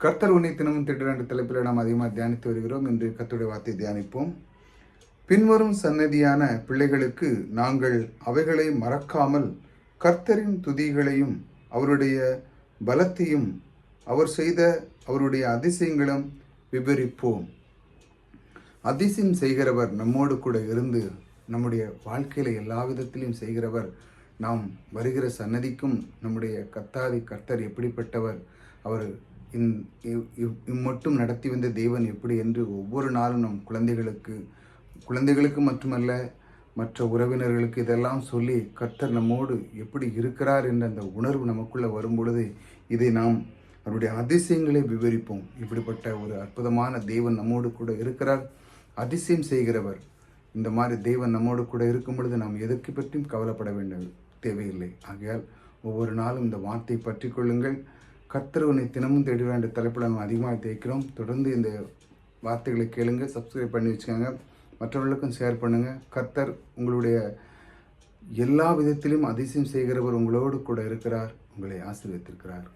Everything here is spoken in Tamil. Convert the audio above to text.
கர்த்தர் உன்னை தினமும் திட்டு என்ற தலைப்பில் நாம் அதிகமாக தியானித்து வருகிறோம். என்று கர்த்தருடைய வார்த்தை தியானிப்போம். பின்வரும் சன்னதியான பிள்ளைகளுக்கு நாங்கள் அவைகளை மறக்காமல் கர்த்தரின் துதிகளையும் அவருடைய பலத்தையும் அவர் செய்த அவருடைய அதிசயங்களும் விபரிப்போம். அதிசயம் செய்கிறவர் நம்மோடு கூட இருந்து நம்முடைய வாழ்க்கையில எல்லா விதத்திலையும் செய்கிறவர் நாம் வருகிற சன்னதிக்கும் நம்முடைய கத்தாதி கர்த்தர் எப்படிப்பட்டவர் அவர் இம்மட்டும் நடத்தி வந்த தேவன் எப்படி என்று ஒவ்வொரு நாளும் நம் குழந்தைகளுக்கு குழந்தைகளுக்கு மட்டுமல்ல மற்ற உறவினர்களுக்கு இதெல்லாம் சொல்லி கர்த்தர் நம்மோடு எப்படி இருக்கிறார் என்ற அந்த உணர்வு நமக்குள்ளே வரும் பொழுது இதை நாம் அவருடைய அதிசயங்களை விவரிப்போம். இப்படிப்பட்ட ஒரு அற்புதமான தேவன் நம்மோடு கூட இருக்கிறார். அதிசயம் செய்கிறவர். இந்த மாதிரி தெய்வம் நம்மோடு கூட இருக்கும் பொழுது நாம் எதற்கு பற்றியும் கவலைப்பட வேண்டிய தேவையில்லை. ஆகையால் ஒவ்வொரு நாளும் இந்த வார்த்தை பற்றி கொள்ளுங்கள். கர்த்தர் உன்னை தினமும் தேடுவேன் என்ற தலைப்பில் நம்ம அதிகமாக தேய்க்கிறோம் தொடர்ந்து இந்த வார்த்தைகளை கேளுங்க சப்ஸ்கிரைப் பண்ணி வச்சுக்கோங்க. மற்றவர்களுக்கும் ஷேர் பண்ணுங்கள் கர்த்தர் உங்களுடைய எல்லா விதத்திலும் அதிசயம் செய்கிறவர் உங்களோடு கூட இருக்கிறார். உங்களை ஆசீர்வதித்திருக்கிறார்.